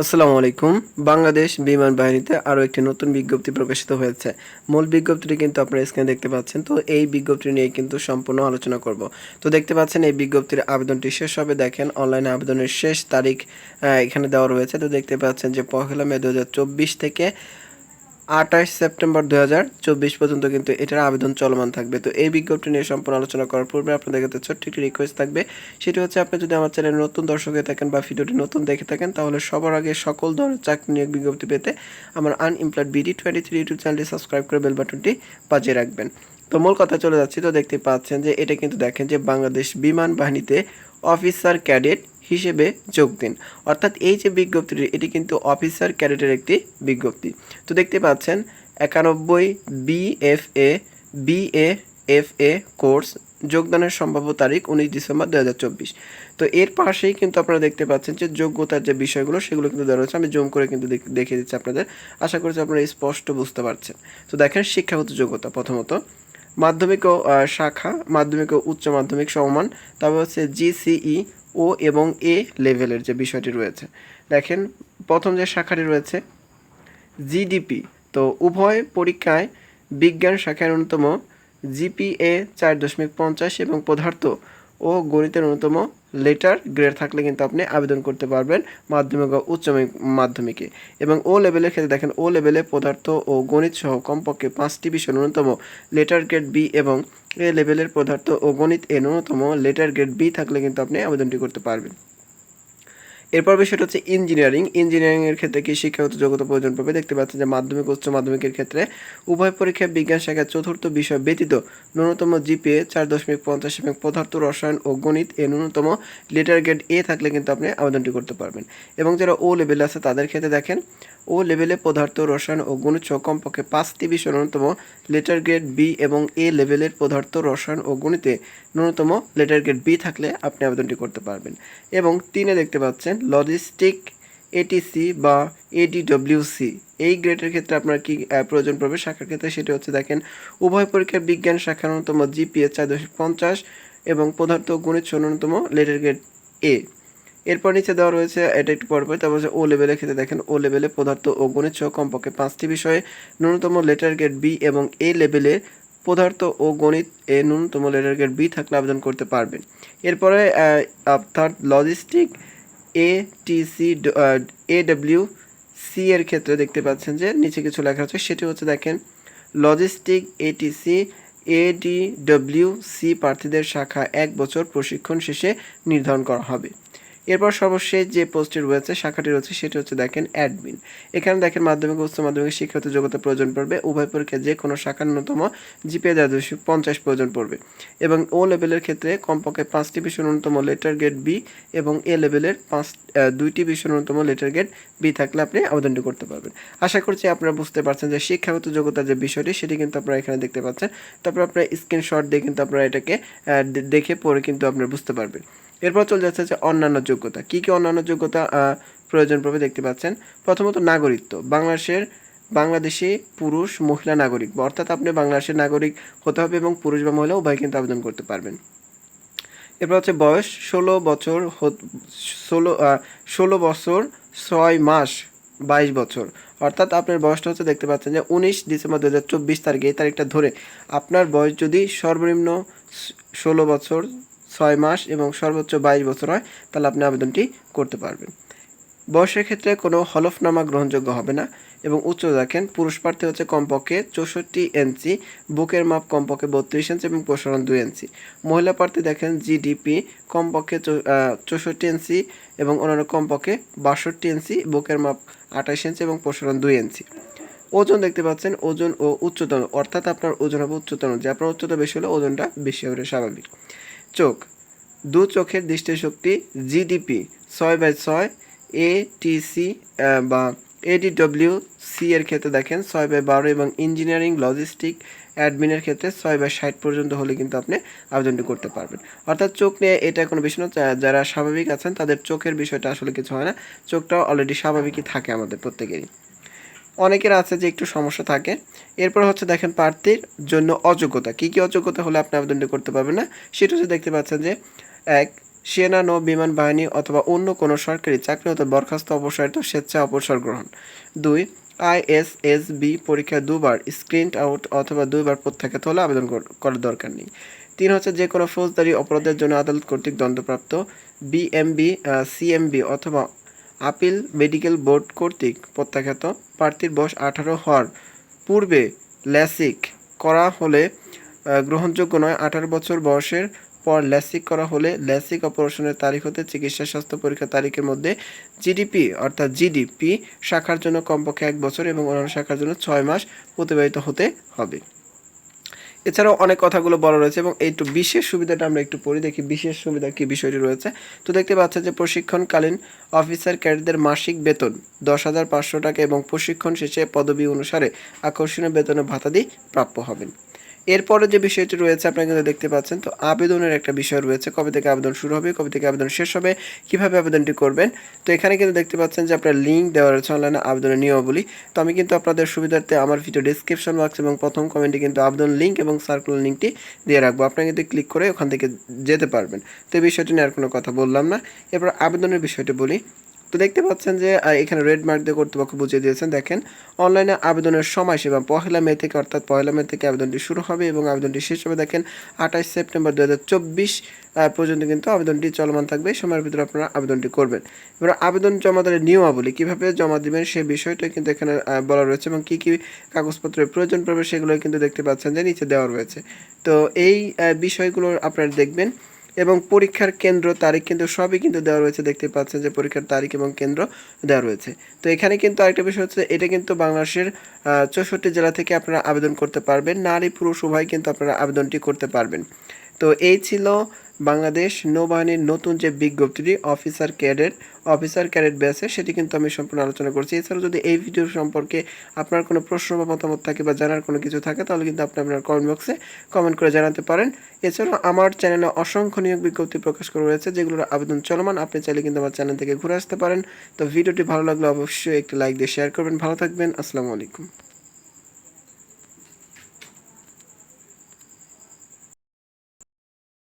আসসালামু আলাইকুম। বাংলাদেশ বিমান বাহিনীতে আরও একটি নতুন বিজ্ঞপ্তি প্রকাশিত হয়েছে। মূল বিজ্ঞপ্তিটি কিন্তু আপনারা স্ক্রিনে দেখতে পাচ্ছেন। তো এই বিজ্ঞপ্তি নিয়ে কিন্তু সম্পূর্ণ আলোচনা করব। তো দেখতে পাচ্ছেন, এই বিজ্ঞপ্তির আবেদনটি শেষ হবে। দেখেন, অনলাইন আবেদনের শেষ তারিখ এখানে দেওয়া রয়েছে। তো দেখতে পাচ্ছেন যে পহেলা মে দু হাজার চব্বিশ থেকে আঠাশ সেপ্টেম্বর দু হাজার চব্বিশ পর্যন্ত কিন্তু এটার আবেদন চলমান থাকবে। তো এই বিজ্ঞপ্তি নিয়ে সম্পূর্ণ আলোচনা করার পূর্বে আপনাদের কাছে ছোট্ট একটি রিকোয়েস্ট থাকবে। সেটি হচ্ছে, আপনি যদি আমার চ্যানেল নতুন দর্শক হয়ে থাকেন বা ভিডিওটি নতুন দেখে থাকেন, তাহলে সবার আগে সকল ধরনের চাকরি নিয়োগ বিজ্ঞপ্তি পেতে আমার unemployed BD twenty three YouTube চ্যানেলটি সাবস্ক্রাইব করে বেল বাটনটি বাজিয়ে রাখবেন। তো মূল কথা চলে যাচ্ছি, তো দেখতে পাচ্ছেন যে এটা কিন্তু দেখেন যে বাংলাদেশ বিমান বাহিনীতে অফিসার ক্যাডেট হিসেবে যোগ দিন। অর্থাৎ এই যে বিজ্ঞপ্তিটি এটি কিন্তু অফিসার ক্যাডেটের একটি বিজ্ঞপ্তি। তো দেখতে পাচ্ছেন, একানব্বই BFA BA F A course, যোগদানের সম্ভাব্য তারিখ উনিশ ডিসেম্বর দু হাজার চব্বিশ। তো এর পাশেই কিন্তু আপনারা দেখতে পাচ্ছেন যে যোগ্যতার যে বিষয়গুলো, সেগুলো কিন্তু দেওয়া রয়েছে। আমি জুম করে কিন্তু দেখ- দেখিয়ে দিচ্ছি আপনাদের। আশা করছি আপনারা স্পষ্ট বুঝতে পারছেন। তো দেখেন শিক্ষাগত যোগ্যতা প্রথমত। মাধ্যমিক ও শাখা, মাধ্যমিক ও উচ্চ মাধ্যমিক সমমান তারপর হচ্ছে জিসিই ও এবং এ লেভেলের যে বিষয়টি রয়েছে। দেখেন, প্রথম যে শাখাটি রয়েছে জিডিপি তো উভয় পরীক্ষায় বিজ্ঞান শাখার অন্যতম জিপিএ চার দশমিক পঞ্চাশ এবং পদার্থ ও গণিতের ন্যূনতম লেটার গ্রেড থাকলে কিন্তু আপনি আবেদন করতে পারবেন মাধ্যমিক ও উচ্চ মাধ্যমিকে এবং ও লেভেলের ক্ষেত্রে দেখেন ও লেভেলে পদার্থ ও গণিত সহ কমপক্ষে পাঁচটি বিষয় ন্যূনতম লেটার গ্রেড বি এবং এ লেভেলের পদার্থ ও গণিত এ ন্যূনতম লেটার গ্রেড বি থাকলে কিন্তু আপনি আবেদনটি করতে পারবেন। এরপর বিষয়টা হচ্ছে ইঞ্জিনিয়ারিং ইঞ্জিনিয়ারিংয়ের ক্ষেত্রে কি শিক্ষাগত যোগ্যতা প্রয়োজন পড়বে? দেখতে পাচ্ছেন যে মাধ্যমিক, উচ্চ মাধ্যমিকের ক্ষেত্রে উভয় পরীক্ষায় বিজ্ঞান শাখার চতুর্থ বিষয় ব্যতীত ন্যূনতম জিপিএ চার দশমিক পঞ্চাশ এবং পদার্থ রসায়ন ও গণিত এ ন্যূনতম লেটার গ্রেড এ থাকলে কিন্তু আপনি আবেদনটি করতে পারবেন। এবং যারা ও লেভেল আছে, তাদের ক্ষেত্রে দেখেন ও লেভেলে পদার্থ, রসায়ন ও গণিত সহ কমপক্ষে পাঁচটি বিষয় ন্যূনতম লেটার গ্রেড বি এবং এ লেভেলের পদার্থ, রসায়ন ও গণিতে ন্যূনতম লেটার গ্রেড বি থাকলে আপনি আবেদনটি করতে পারবেন। এবং তিনে দেখতে পাচ্ছেন লজিস্টিক এটিসি বা এডিডব্লিউসি এই গ্রেডের ক্ষেত্রে আপনার কি প্রয়োজন পড়বে? শাখার ক্ষেত্রে সেটা হচ্ছে দেখেন, উভয় পরীক্ষার বিজ্ঞান শাখার ন্যূনতম জিপিএ চার দশমিক পঞ্চাশ এবং পদার্থ গণিত ন্যূনতম লেটার গ্রেড এ। এরপর নিচে দেওয়া রয়েছে, এটা একটু পর পর তারপর হচ্ছে ও লেভেলের ক্ষেত্রে দেখেন ও লেভেলে পদার্থ ও গণিত সহ কমপক্ষে পাঁচটি বিষয়ে ন্যূনতম লেটার গ্রেড বি এবং এ লেভেলে পদার্থ ও গণিত এ ন্যূনতম লেটার গ্রেড বি থাকলে আবেদন করতে পারবেন। এরপরে অর্থাৎ logistic A TC A W C এর ক্ষেত্রে দেখতে পাচ্ছেন যে নিচে কিছু লেখা আছে, সেটি হচ্ছে দেখেন লজিস্টিক এটিসি এডিডব্লিউ সি প্রার্থীদের শাখা এক বছর প্রশিক্ষণ শেষে নির্ধারণ করা হবে। এরপর সর্বশেষ যে পোস্টটি রয়েছে, শাখাটি রয়েছে, সেটি হচ্ছে দেখেন অ্যাডমিন এখানে দেখেন মাধ্যমিক উচ্চ মাধ্যমিক শিক্ষাগত যোগ্যতা প্রয়োজন পড়বে। উভয় পরীক্ষায় যে কোনো শাখার ন্যূনতম জিপিএ দ্বাদশ পঞ্চাশ প্রয়োজন পড়বে। এবং ও লেভেলের ক্ষেত্রে কমপক্ষে পাঁচটি বিষয় ন্যূনতম লেটার গ্রেড বি এবং এ লেভেলের পাঁচ দুইটি বিষয় ন্যূনতম লেটার গ্রেড বি থাকলে আপনি আবেদনটি করতে পারবেন। আশা করছি আপনারা বুঝতে পারছেন যে শিক্ষাগত যোগ্যতার যে বিষয়টি, সেটি কিন্তু আপনারা এখানে দেখতে পাচ্ছেন। তারপর আপনারা স্ক্রিনশট দিয়ে কিন্তু আপনারা এটাকে দেখে পরে কিন্তু আপনারা বুঝতে পারবেন। এরপর চলে যাচ্ছে যে অন্যান্য যোগ্যতা। কি কি অন্যান্য যোগ্যতা প্রয়োজন পড়বে দেখতে পাচ্ছেন? প্রথমত নাগরিকত্ব। বাংলাদেশের, বাংলাদেশি পুরুষ, মহিলা, নাগরিক। অর্থাৎ আপনি বাংলাদেশের নাগরিক হতে হবে এবং পুরুষ বা মহিলা উভয় কিন্তু আবেদন করতে পারবেন। এরপর হচ্ছে বয়স ষোলো বছর ষোলো ষোলো বছর ছয় মাস বাইশ বছর। অর্থাৎ আপনার বয়সটা হচ্ছে দেখতে পাচ্ছেন যে উনিশ ডিসেম্বর দু হাজার চব্বিশ তারিখে, এই তারিখটা ধরে আপনার বয়স যদি সর্বনিম্ন ষোলো বছর ছয় মাস এবং সর্বোচ্চ বাইশ বছর হয়, তাহলে আপনি আবেদনটি করতে পারবেন। বয়সের ক্ষেত্রে কোনো হলফনামা গ্রহণযোগ্য হবে না এবং উচ্চ দেখেন, পুরুষ প্রার্থী হচ্ছে কমপক্ষে চৌষট্টি ইঞ্চি, বুকের মাপ কমপক্ষে বত্রিশ ইঞ্চি এবং প্রসারণ দুই ইঞ্চি। মহিলা প্রার্থী দেখেন, জিডিপি কমপক্ষে চৌষট্টি ইঞ্চি এবং অন্যান্য কমপক্ষে বাষট্টি ইঞ্চি, বুকের মাপ আঠাশ ইঞ্চি এবং প্রসারণ দুই ইঞ্চি। ওজন দেখতে পাচ্ছেন, ওজন ও উচ্চতন অর্থাৎ আপনার ওজন হবে উচ্চতন যে আপনার উচ্চতা বেশি হলে ওজনটা বেশি হবে, স্বাভাবিক। চোখ দু চোখের দৃষ্টিশক্তি জিডিপি ছয় বাই ছয় এ টিসি বা এডিডব্লিউ সি এর ক্ষেত্রে দেখেন, ছয় বাই বারো এবং ইঞ্জিনিয়ারিং লজিস্টিক অ্যাডমিনের ক্ষেত্রে ছয় বাই ষাট পর্যন্ত হলে কিন্তু আপনি আবেদনটি করতে পারবেন। অর্থাৎ চোখ নিয়ে এটা কোনো বিষয় না যারা স্বাভাবিক আছেন, তাদের চোখের বিষয়টা আসলে কিছু হয় না। চোখটা অলরেডি স্বাভাবিকই থাকে আমাদের প্রত্যেকেরই। অনেকের আছে যে একটু সমস্যা থাকে। এরপর হচ্ছে দেখেন প্রার্থীর জন্য অযোগ্যতা। কি কি অযোগ্যতা হলে আপনি আবেদনটি করতে পারবেন না? সেটা হচ্ছে দেখতে পাচ্ছেন যে এক সেনা, নৌ, বিমান বাহিনী অথবা অন্য কোনো সরকারি চাকরি হতে বরখাস্ত অপসারিত স্বেচ্ছা অবসর গ্রহণ। দুই, আইএসএসবি পরীক্ষা দুবার স্ক্রিনড আউট অথবা দুইবার প্রত্যাখ্যাত হলে আবেদন কর- করার দরকার নেই। তিন হচ্ছে যে কোনো ফৌজদারি অপরাধের জন্য আদালত কর্তৃক দণ্ডপ্রাপ্ত বিএমবি সিএমবি অথবা আপিল মেডিকেল বোর্ড কর্তৃক প্রত্যাখ্যাত প্রার্থীর বয়স আঠারো হওয়ার পূর্বে ল্যাসিক করা হলে গ্রহণযোগ্য নয়। আঠারো বছর বয়সের পর ল্যাসিক করা হলে ল্যাসিক অপারেশনের তারিখ হতে চিকিৎসা স্বাস্থ্য পরীক্ষার তারিখের মধ্যে জিডিপি, অর্থাৎ জিডিপি শাখার জন্য কমপক্ষে এক বছর এবং অন্যান্য শাখার জন্য ছয় মাস অতিবাহিত হতে হবে। এছাড়াও অনেক কথাগুলো বলা রয়েছে এবং একটু বিশেষ সুবিধাটা আমরা একটু পড়ি, দেখি বিশেষ সুবিধা কি বিষয়টি রয়েছে। তো দেখতে পাচ্ছেন যে প্রশিক্ষণকালীন অফিসার ক্যাডেটদের মাসিক বেতন দশ হাজার পাঁচশো টাকা এবং প্রশিক্ষণ শেষে পদবি অনুসারে আকর্ষণীয় বেতনের ভাতাদি প্রাপ্য হবেন। এরপরে যে বিষয়টি রয়েছে, আপনারা কিন্তু দেখতে পাচ্ছেন, তো আবেদনের একটা বিষয় রয়েছে। কবে থেকে আবেদন শুরু হবে, কবে থেকে আবেদন শেষ হবে, কীভাবে আবেদনটি করবেন? তো এখানে কিন্তু দেখতে পাচ্ছেন যে আপনার লিঙ্ক দেওয়া রয়েছে অনলাইনে আবেদনের নিয়মাবলী। তো আমি কিন্তু আপনাদের সুবিধার্থে আমার ভিডিও ডিসক্রিপশন বক্স এবং প্রথম কমেন্টে কিন্তু আবেদন লিঙ্ক এবং সার্কুলার লিঙ্কটি দিয়ে রাখব। আপনারা কিন্তু ক্লিক করে ওখান থেকে যেতে পারবেন। তো এই বিষয়টি নিয়ে আর কোনো কথা বললাম না। এরপর আবেদনের বিষয়টি বলি। তো দেখতে পাচ্ছেন যে এখানে রেড মার্ক দিয়ে কর্তৃপক্ষ বুঝিয়ে দিয়েছেন। দেখেন অনলাইনে আবেদনের সময়সীমা পহেলা মে থেকে, অর্থাৎ পহেলা মে থেকে আবেদনটি শুরু হবে এবং আবেদনটি শেষ হবে। দেখেন, আঠাশ সেপ্টেম্বর দু হাজার চব্বিশ পর্যন্ত কিন্তু আবেদনটি চলমান থাকবে। সময়ের ভিতরে আপনারা আবেদনটি করবেন। এবার আবেদন জমা দেওয়ার নিয়মাবলী কীভাবে জমা দিবেন সেই বিষয়টা কিন্তু এখানে বলা রয়েছে এবং কী কী কাগজপত্রের প্রয়োজন পড়বে সেগুলো কিন্তু দেখতে পাচ্ছেন যে নিচে দেওয়া রয়েছে। তো এই বিষয়গুলো আপনারা দেখবেন। এবং পরীক্ষার কেন্দ্র তারিখ কিন্তু সবই কিন্তু দেওয়া রয়েছে। দেখতে পাচ্ছেন যে পরীক্ষার তারিখ এবং কেন্দ্র দেওয়া রয়েছে। তো এখানে কিন্তু আরেকটা বিষয় হচ্ছে, এটা কিন্তু বাংলাদেশের চৌষট্টি জেলা থেকে আপনারা আবেদন করতে পারবেন। নারী পুরুষ উভয় কিন্তু আপনারা আবেদনটি করতে পারবেন। তো এই ছিল বাংলাদেশ নৌবাহিনীর নতুন যে বিজ্ঞপ্তিটি, অফিসার ক্যাডেট অফিসার ক্যাডেট ব্যাচে, সেটি কিন্তু আমি সম্পূর্ণ আলোচনা করছি। এছাড়াও যদি এই ভিডিও সম্পর্কে আপনার কোনো প্রশ্ন বা মতামত থাকে বা জানার কোনো কিছু থাকে, তাহলে কিন্তু আপনি আপনার কমেন্ট বক্সে কমেন্ট করে জানাতে পারেন। এছাড়াও আমার চ্যানেলে অসংখ্য নিয়োগ বিজ্ঞপ্তি প্রকাশ করা রয়েছে যেগুলোর আবেদন চলমান। আপনি চাইলে কিন্তু আমার চ্যানেল থেকে ঘুরে আসতে পারেন। তো ভিডিওটি ভালো লাগলে অবশ্যই একটি লাইক দিয়ে শেয়ার করবেন। ভালো থাকবেন। আসসালামু আলাইকুম।